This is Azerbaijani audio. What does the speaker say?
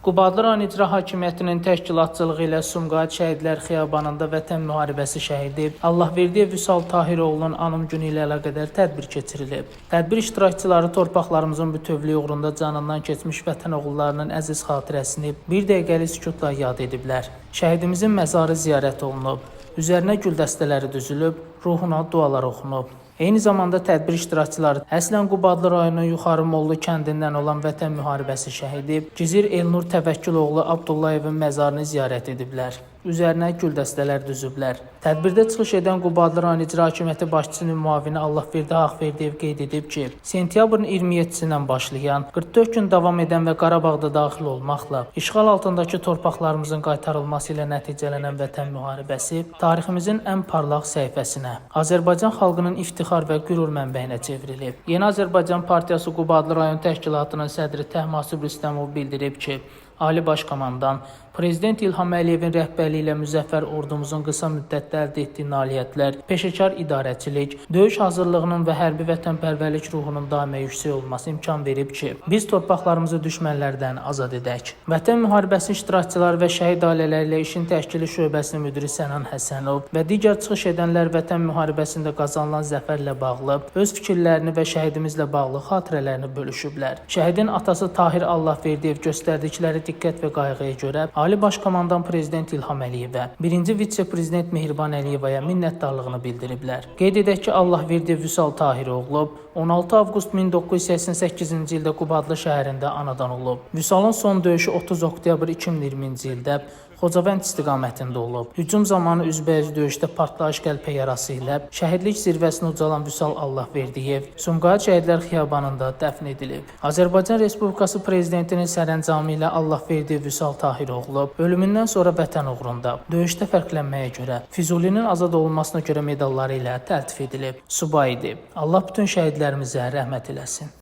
Qubadlı rayon İcra Hakimiyyətinin təşkilatçılığı ilə Sumqayıt Şəhidlər Xiyabanında Vətən müharibəsi şəhidi Allahverdiyev Vüsal Tahiroğlu'nun anım günü ilə əlaqədar tədbir keçirilib. Tədbir iştirakçıları torpaqlarımızın bütövlüyü uğrunda canından keçmiş vətən oğullarının əziz xatirəsini bir dəqiqəlik sükutla yad ediblər. Şəhidimizin məzarı ziyarət olunub, üzərinə gül dəstələri düzülüb, ruhuna dualar oxunub. Eyni zamanda tədbir iştirakçıları əslən Qubadlı rayonunun Yuxarı Mollu kəndindən olan Vətən müharibəsi şəhidi Gizir Elnur Təvəkküloğlu Abdullayevin məzarını ziyarət ediblər. Üzərinə gül dəstələr düzüblər. Tədbirdə çıxış edən Qubadlı rayon İcra Hakimiyyəti başçısının müavini Allahverdi Ağverdiyev qeyd edib ki, sentyabrın 27-sindən başlayan 44 gün davam edən və Qarabağda daxil olmaqla işğal altındakı torpaqlarımızın qaytarılması ilə nəticələnən Vətən müharibəsi tariximizin ən parlaq səhifəsinə, Azərbaycan xalqının iftixar və qürur mənbəyinə çevrilib. Yeni Azərbaycan Partiyası Qubadlı rayon təşkilatının sədri Təhmasib Rüstəmov bildirib ki, Ali Baş Komandan Prezident İlham Əliyevin rəhbərliyi ilə müzəffər ordumuzun qısa müddətdə əldə etdiyi nailiyyətlər, peşəkar idarəçilik, döyüş hazırlığının və hərbi vətənpərvərlik ruhunun daimə yüksək olması imkan verib ki, biz torpaqlarımızı düşmənlərdən azad edək. Vətən müharibəsi iştirakçıları və şəhid ailələri ilə işin təşkili şöbəsinin müdiri Sənan Həsənov və digər çıxış edənlər Vətən müharibəsində qazanılan zəfərlə bağlı öz fikirlərini və şəhidimizlə bağlı xatirələrini bölüşüblər. Şəhidin atası Tahir Allahverdiyev göstərdikləri diqqət və qayğıya görə Ali Baş Komandan Prezident İlham Əliyevə, birinci vitse-prezident Mehriban Əliyevaya minnətdarlığını bildiriblər. Qeyd edək ki, Allahverdiyev Vüsal Tahiroğlu 16 avqust 1988-ci ildə Qubadlı şəhərində anadan olub. Vüsalın son döyüşü 30 oktyabr 2020-ci ildə Xocavənd istiqamətində olub. Hücum zamanı üzbəüz döyüşdə partlayış qəlpə yarası ilə şəhidlik zirvəsinə ucalan Vüsal Allahverdiyev Sumqayıt Şəhidlər Xiyabanında dəfn edilib. Azərbaycan Respublikası Prezidentinin sərəncamı ilə Allahverdiyev Vüsal Tahiroğlu ölümündən sonra vətən uğrunda döyüşdə fərqlənməyə görə Füzulinin azad olunmasına görə medalları ilə təltif edilib. Subay idi. Allah bütün şəhidlərimizə rəhmət eləsin.